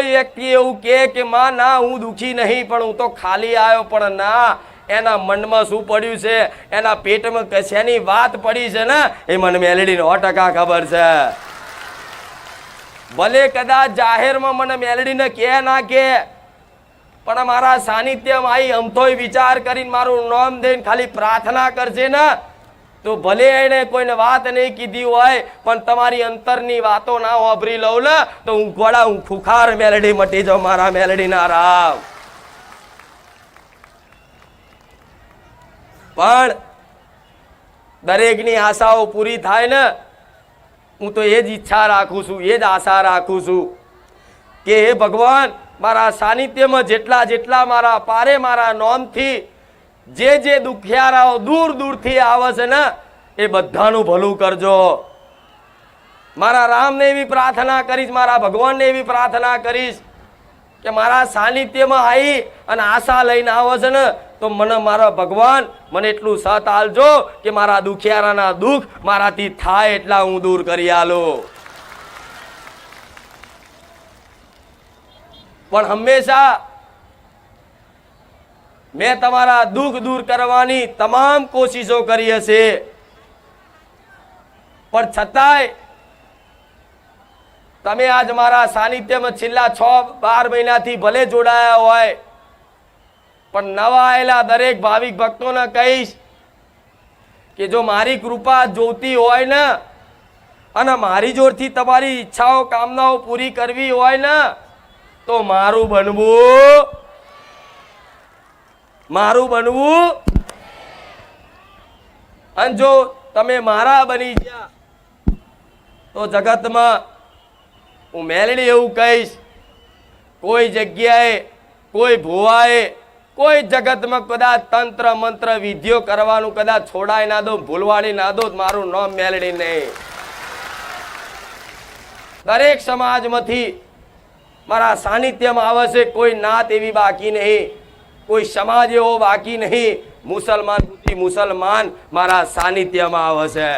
કોઈ વ્યક્તિ એવું કહે કે, માં, ના, હું દુઃખી નહીં, પણ હું તો ખાલી આવ્યો, પણ ના, એના મનમાં શું પડ્યું છે? એના પેટમાં કશાની વાત પડી છે ને? એ મને મેલેડી નો ટકા ખબર છે. ભલે કદાચ જાહેરમાં મને મેલેડીને કે ના કે પણ મારા સાનિધ્યમાં આવી અમથોય વિચાર કરીને મારું નામ દઈને ખાલી પ્રાર્થના કરશે ને. તો ભલે એને કોઈને વાત નહીં કીધી હોય, પણ તમારી અંતરની વાતો ના વાપરી લઉં ને તો હું ગોળા, હું ખુખાર મેલડી મટી જાઉં મારા મેલડીના રામ પણ દરેકની આશાઓ પૂરી થાય ને, હું તો એ જ ઈચ્છા રાખું છું, એ જ આશા રાખું છું કે હે ભગવાન, મારા સાનિધ્યમાં જેટલા જેટલા મારા પારે મારા નોમથી જે જે દુખિયારાઓ દૂર દૂરથી આવે છે ને, એ બધાનું ભલું કરજો. મારા રામને એવી પ્રાર્થના કરીશ, મારા ભગવાનને એવી પ્રાર્થના કરીશ કે મારા સાનિધ્યમાં આવી અને આશા લઈને આવે છે ને, તો મને મારા ભગવાન મને એટલું સત આલજો કે મારા દુખિયારાના દુઃખ મારાથી થાય એટલા હું દૂર કરી આલો. પણ હંમેશા મેં તમારા દુઃખ દૂર કરવાની તમામ કોશિશો કરી હશે. પણ છતાંય તમે આજ મારા સાનિધ્યમાં છેલ્લા છ બાર મહિનાથી ભલે જોડાયા હોય, પણ નવા આવેલા દરેક ભાવિક ભક્તોને કહીશ કે જો મારી કૃપા જોતી હોય ને, અને મારી જોડથી તમારી ઈચ્છાઓ, કામનાઓ પૂરી કરવી હોય ને, તો મારું બનવું. મારું બનવું. અને જો તમે મારા બની ગયા, તો જગતમાં હું મેલડી એવું કહીશ. કોઈ જગ્યાએ, કોઈ ભુવાએ, કોઈ જગતમાં કદાચ તંત્ર, મંત્ર, વિધિઓ કરવાનું કદાચ છોડાય ના દો ભૂલવાડી ના દો મારું નામ મેલડી નહીં. દરેક સમાજમાંથી મારા સાનિધ્યમાં આવે છે, કોઈ નાત એવી બાકી નહીં. કોઈ સમાજ એવો બાકી નહીં. મુસલમાન મુસલમાન મારા સાનિધ્યમાં આવે છે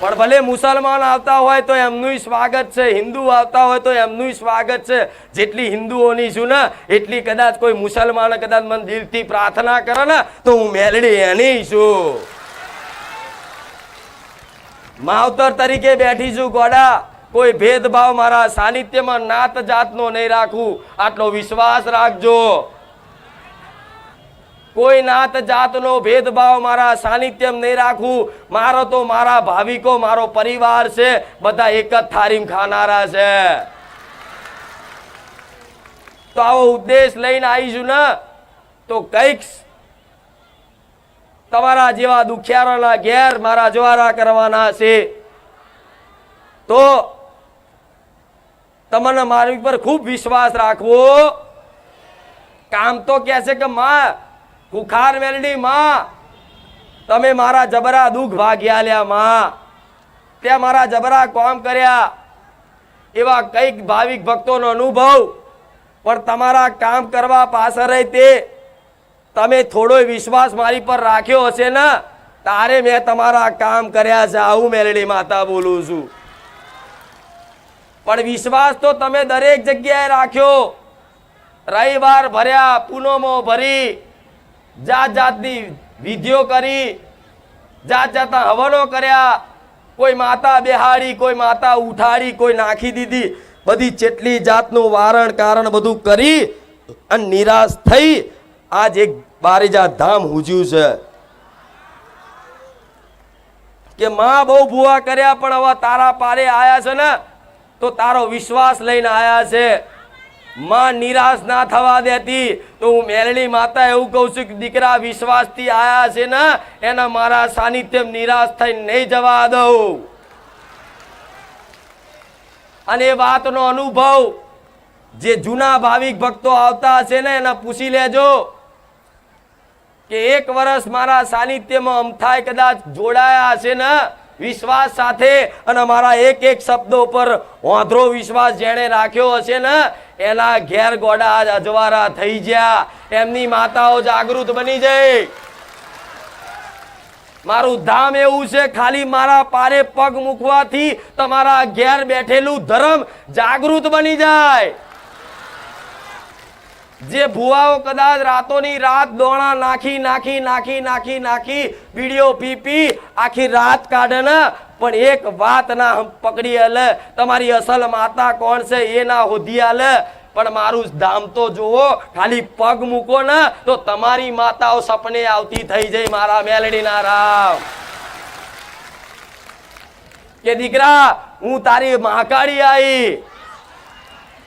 પણ ભલે મુસલમાન આવતા હોય તો એમનું સ્વાગત છે. હિન્દુ આવતા હોય તો એમનું સ્વાગત છે. જેટલી હિન્દુઓની છું ને, એટલી કદાચ કોઈ મુસલમાન કદાચ મને દિલથી પ્રાર્થના કરે ને, તો હું મેલડી એની છું. માવતર તરીકે બેઠી છું ગોડા. કોઈ ભેદભાવ મારા સાનિધ્યમાં નાત જાતનો નહીં રાખું. આટલો વિશ્વાસ રાખજો. કોઈ નાત જાતનો ભેદભાવ મારા સાનિધ્યમ નહીં રાખું. મારો તો મારા ભાવિકો, મારો પરિવાર છે. બધા એક જ થારીમ ખાનારા છે. તો આવો ઉદ્દેશ લઈને આવીશું ને, તો કંઈક તમારા જેવા દુખિયારોના ઘેર મારા જવારા કરવાના છે. તો તમને મારી પર ખૂબ વિશ્વાસ રાખવો. કામ તો કહે છે કે માં કુખાર વેલડી માં, તમે મારા જબરા દુઃખ ભાગ્યા લ્યા માં. ત્યાં મારા જબરા કોમ કર્યા. એવા કંઈક ભાવિક ભક્તોનો અનુભવ. પણ તમારા કામ કરવા પાછળ તે તમે થોડો વિશ્વાસ મારી પર રાખ્યો હશે ને, તારે મેં તમારા કામ કર્યા છે. આવું મેલડી માતા બોલું છું. પણ વિશ્વાસ તો તમે દરેક જગ્યાએ રાખ્યો. રવિવાર ભર્યા, પૂનમો ભરી જાત જાતની વિધિઓ કરી જાત જાતના હવનો કર્યા. કોઈ માતા બેહાડી, કોઈ માતા ઉઠાડી, કોઈ નાખી દીધી. બધી જેટલી જાતનું વારણ કારણ બધું કરી અને નિરાશ થઈ. આજ એક બારીજા ધામ હુજ્યું છે. કે માં બહુ ભૂવા કર્યા પણ હવે તારા પારે આયા છે ને? તો તારો વિશ્વાસ લઈને આયા છે. માં નિરાશ ના થવા દેતી. તો હું મેલડી માતા એવું કહું છું કે, દીકરા, વિશ્વાસથી આયા છે ને, એના મારા સાનિધ્ય નિરાશ થઈને નહીં જવા દઉં. અને એ વાતનો અનુભવ જે જૂના ભાવિક ભક્તો આવતા હશે ને, એને પૂછી લેજો કે એક વર્ષ મારા સાનિધ્યમાં અમથાય કદાચ જોડાયા હશે ને વિશ્વાસ સાથે અને મારા એક એક શબ્દો પર વાંધરો વિશ્વાસ જેણે રાખ્યો હશે ને, એના ઘેર ગોડા આજ અજવારા થઈ ગયા. એમની માતાઓ જાગૃત બની જાય મારું ધામ એવું છે, ખાલી મારા પારે પગ મૂકવાથી તમારા ઘેર બેઠેલું ધર્મ જાગૃત બની જાય. જે ભુવાઓ કદાચ રાતોની રાત દોણા નાખી નાખી નાખી નાખી નાખી, વીડિયો પી પી, આખી રાત કાઢે ને, પણ એક વાત ના પકડી આલે, તમારી અસલ માતા કોણ છે એ ના હોધી આલે, પણ મારું ધામ તો જુઓ, ખાલી પગ મૂકો ને, તો તમારી માતાઓ સપને આવતી થઈ જાય મારા મેલડીના રામ. કે દીકરા, હું તારી મહાકાળી આઈ.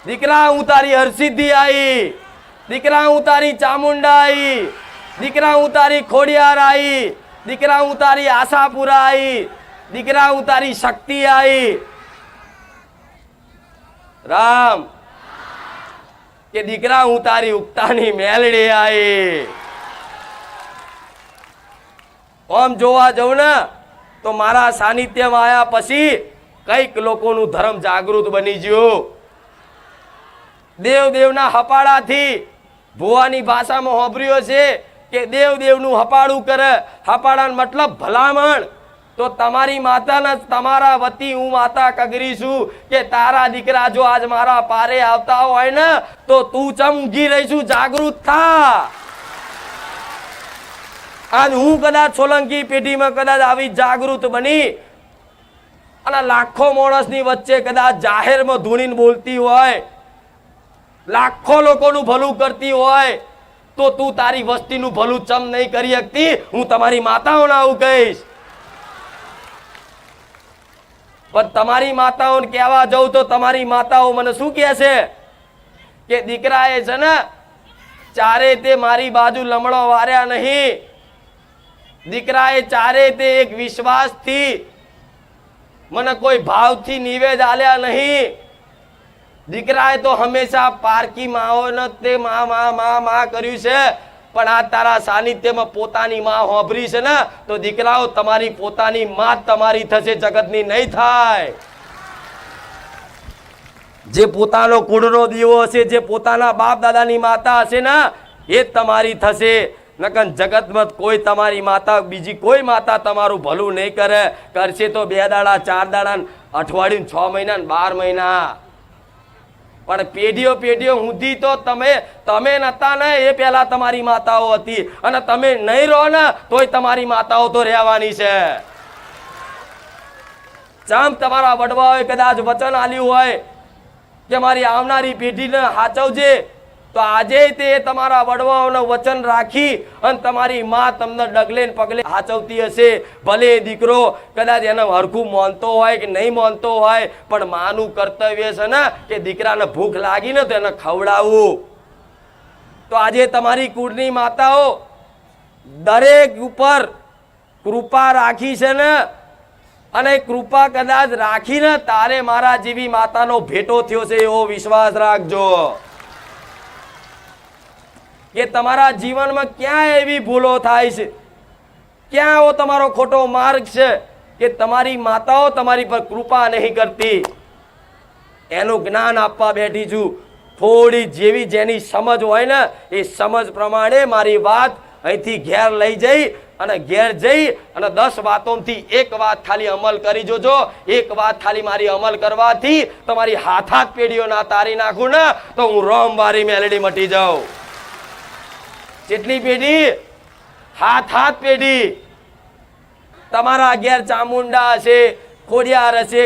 દીકરા, હું તારી હરસિદ્ધિ આઈ. દીકરા હું તારી ચામુંડા આઈ દીકરા હું તારી ખોડિયાર દીકરા હું તારી આશાપુરા આઈ દીકરા હું તારી શક્તિ આઈ રામ, કે દીકરા હું તારી ઉગતાની મેલડી આઈ આમ જોવા જવું ને, તો મારા સાનિધ્યમાં આવ્યા પછી કંઈક લોકોનું ધર્મ જાગૃત બની ગયું. દેવ દેવના હપાડાથી ભુવાની ભાષામાં હોભર્યો છે કે દેવ દેવનું હપાડું કરે. હપાડાનો મતલબ ભલામણ. તો તમારી માતાના, તમારા વતી હું માતા કગરી છું કે તારા દીકરા જો આજ મારા પારે આવતા હોય ને, તો તું ચમ ઊંઘી રહીશું જાગૃત થા. આજ હું કદાચ સોલંકી પેઢીમાં કદાચ આવી જાગૃત બની. અને લાખો માણસની વચ્ચે કદાચ જાહેરમાં ધૂણીને બોલતી હોય. લાખો લોકોનું ભલું કરતી હોય તો તું તારી વસ્તીનું ભલું ચમ નહીં કરી શકતી? હું તમારી માતાઓને આવું કહીશ. પણ તમારી માતાઓને કહેવા જાઉં તો તમારી માતાઓ મને શું કહે છે? કે દીકરાએ છે ને, ચારે તે મારી બાજુ લમણો વાર્યા નહીં. દીકરાએ ચારે તે એક વિશ્વાસથી મને કોઈ ભાવથી નિવેદ આલ્યા નહીં. દીકરાએ તો હંમેશા પારકી માઓને તે મા મા મા મા કર્યું છે. પણ આ તારા સાનિધ્યમાં પોતાની માં હોભરી છે ને, તો દીકરાઓ, તમારી પોતાની માં તમારી થશે, જગતની નહીં થાય. જે પોતાનો કુળનો દીવો હશે, જે પોતાના બાપ દાદાની માતા હશે ને, એ તમારી થશે. નકન જગતમાં કોઈ તમારી માતા, બીજી કોઈ માતા તમારું ભલું નહીં કરે. કરશે તો બે દાડા, ચાર દાડા, અઠવાડિયું, છ મહિના બાર મહિના. પણ પેઢીઓ પેઢીઓ સુધી તો તમે તમે નતા ને, એ પહેલા તમારી માતાઓ હતી. અને તમે નહીં રહો ને, તોય તમારી માતાઓ તો રહેવાની છે. જામ તમારા વડવાઓએ કદાચ વચન આલ્યું હોય, કે મારી આવનારી પેઢીને સાચવજે. તો આજે તે તમારા વડવાઓનું વચન રાખી અને તમારી માં તમને ડગલે પગલે સાચવતી હશે. ભલે દીકરો કદાચ એને હરખું માનતો હોય કે નહીં માનતો હોય, પણ માનું કર્તવ્ય છે ને કે દીકરાને ભૂખ લાગી ને તો એને ખવડાવવું તો આજે તમારી કુળની માતાઓ દરેક ઉપર કૃપા રાખી છે ને, અને કૃપા કદાચ રાખીને તારે મારા જેવી માતાનો ભેટો થયો છે એવો વિશ્વાસ રાખજો. કે તમારા જીવનમાં ક્યાં એવી ભૂલો થાય છે? ક્યાં એવો તમારો ખોટો માર્ગ છે કે તમારી માતાઓ તમારી પર કૃપા નહીં કરતી? એનું જ્ઞાન આપવા બેઠી છું. થોડી જેવી જેની સમજ હોય ને, એ સમજ પ્રમાણે મારી વાત અહીંથી ઘેર લઈ જઈ અને ઘેર જઈ અને દસ વાતોમાંથી એક વાત ખાલી અમલ કરી જોજો. એક વાત ખાલી મારી અમલ કરવાથી તમારી હાથ હાથ પેઢીઓ ના તારી નાખું ને, તો હું રોમ વારી મેલડી મટી જાઉં. જેટલી પેઢી, હાથ હાથ પેઢી. તમારા ઘેર ચામુંડા હશે, ખોડિયાર હશે,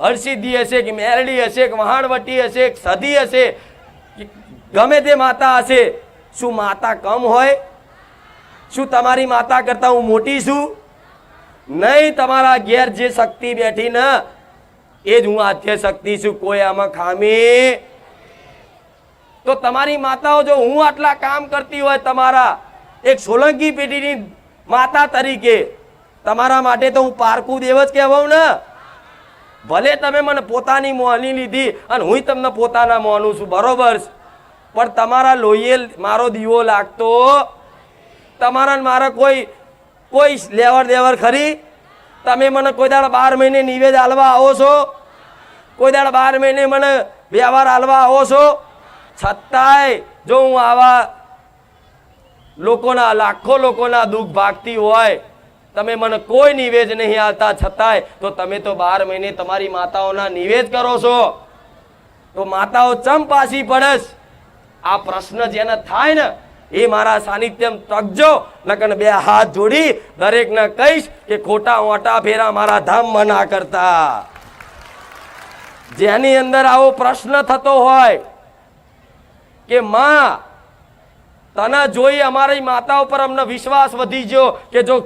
હરસિદ્ધિ હશે કે મેરડી હશે, કે વહાણવટી હશે, કે સધી હશે ગમે તે માતા હશે, શું માતા કમ હોય? શું તમારી માતા કરતાં હું મોટી છું? નહીં, તમારા ઘેર જે શક્તિ બેઠી ને, એ જ હું આધ્ય શક્તિ છું. કોઈ આમાં ખામી તો તમારી માતાઓ જો હું આટલા કામ કરતી હોય તમારા એક સોલંકી પેઢીની માતા તરીકે, તમારા માટે તો હું પારકું દેવ જ કહેવાઉં ને. ભલે તમે મને પોતાની મોહની લીધી અને હું તમને પોતાના મોહનું છું, બરોબર પણ તમારા લોહીએ મારો દીવો લાગતો. તમારા મારા કોઈ કોઈ લેવડ દેવડ ખરી? તમે મને કોઈ દાડા બાર મહિને નિવેદ આલવા આવો છો? કોઈ દાડા બાર મહિને મને વ્યવહાર આલવા આવો છો? છતાંય જો હું આવા લોકોના, લાખો લોકોના દુઃખ ભાગતી હોય, તમે મને કોઈ નિવેદ નહીં આવતા છતાંય તો તમે તો બાર મહિને તમારી માતાઓના નિવેદ કરો છો. તો માતાઓ ચમ પાછી પડશ? આ પ્રશ્ન જેને થાય ને, એ મારા સાનિધ્યમ તકજો. નકન બે હાથ જોડી દરેકને કહીશ કે ખોટા ઓટા ફેરા મારા ધામમાં ના કરતા. જેની અંદર આવો પ્રશ્ન થતો હોય કે માં તને જોઈ અમારી માતા ઉપર અમને વિશ્વાસ વધી ગયો કે જો